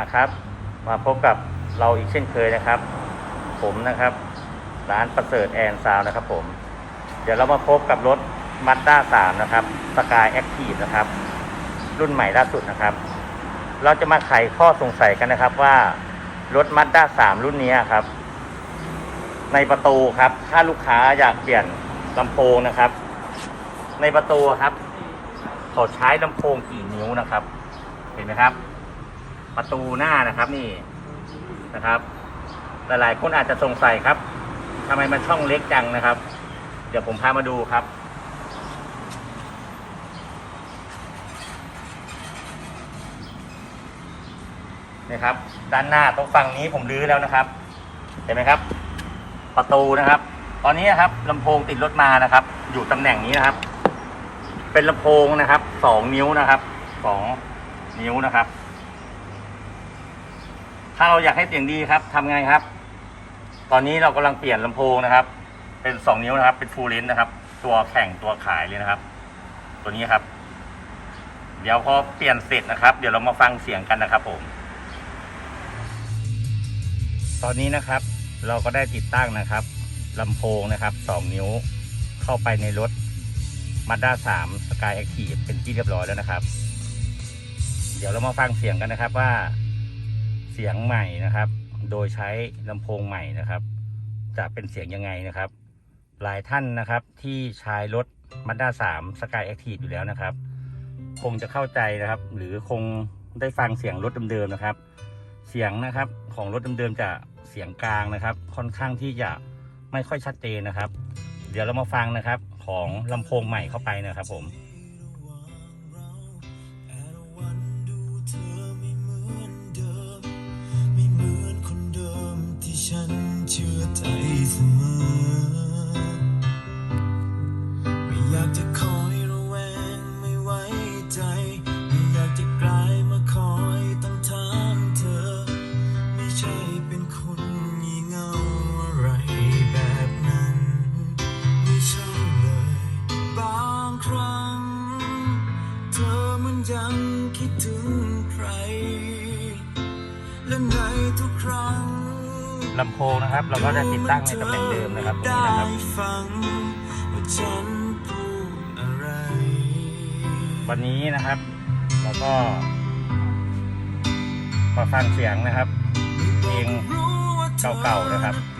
นะครับ มาพบกับเราอีกเช่นเคยนะครับ ผมนะครับร้านประเสริฐแอนซาวนะครับ ผม เดี๋ยวเรามาพบกับรถ Mazda 3นะครับ Sky Active นะครับ รุ่นใหม่ล่าสุดนะครับ เราจะมาไขข้อสงสัยกันนะครับว่ารถ Mazda 3รุ่นนี้ครับ ในประตูครับ ถ้าลูกค้าอยากเปลี่ยนลำโพงนะครับ ในประตูครับเขาใช้ลำโพงกี่นิ้วนะครับ เห็นไหมครับ ประตูหน้านะครับนี่นะครับ หลายๆคนอาจจะสงสัยครับทำไมมันช่องเล็กจังนะครับ เดี๋ยวผมพามาดูครับนี่ครับ ด้านหน้าตรงฝั่งนี้ผมรื้อแล้วนะครับ เห็นไหมครับ ประตูนะครับ ตอนนี้นะครับลำโพงติดรถมานะครับ อยู่ตำแหน่งนี้นะครับ เป็นลำโพงนะครับสองนิ้วนะครับสองนิ้วนะครับ ถ้าเราอยากให้เสียงดีครับทำไงครับ ตอนนี้เรากำลังเปลี่ยนลำโพงนะครับ เป็นสองนิ้วนะครับ เป็นฟูลเลนนะครับ ตัวแข่งตัวขายเลยนะครับ ตัวนี้ครับ เดี๋ยวพอเปลี่ยนเสร็จนะครับ เดี๋ยวเรามาฟังเสียงกันนะครับผม ตอนนี้นะครับ เราก็ได้ติดตั้งนะครับลำโพงนะครับสองนิ้วเข้าไปในรถ Mazda 3 Sky Active เป็นที่เรียบร้อยแล้วนะครับ เดี๋ยวเรามาฟังเสียงกันนะครับว่า สียงใหม่นะครับ โดยใช้ลำโพงใหม่นะครับ จะเป็นเสียงยังไงนะครับ หลายท่านนะครับที่ใช้รถ Mazda 3 Sky Active อยู่แล้วนะครับ คงจะเข้าใจนะครับ หรือคงได้ฟังเสียงรถเดิมๆนะครับ เสียงนะครับของรถเดิมๆจะเสียงกลางนะครับ ค่อนข้างที่จะไม่ค่อยชัดเจนนะครับ เดี๋ยวเรามาฟังนะครับของลำโพงใหม่เข้าไปนะครับผม ลำโพงนะครับ เราก็จะติดตั้งในตำแหน่งเดิมนะครับตรงนี้นะครับได้ฟังว่าฉันพูดอะไรวันนี้นะครับเราก็มาฟังเสียงนะครับเพลงเก่าๆนะครับเ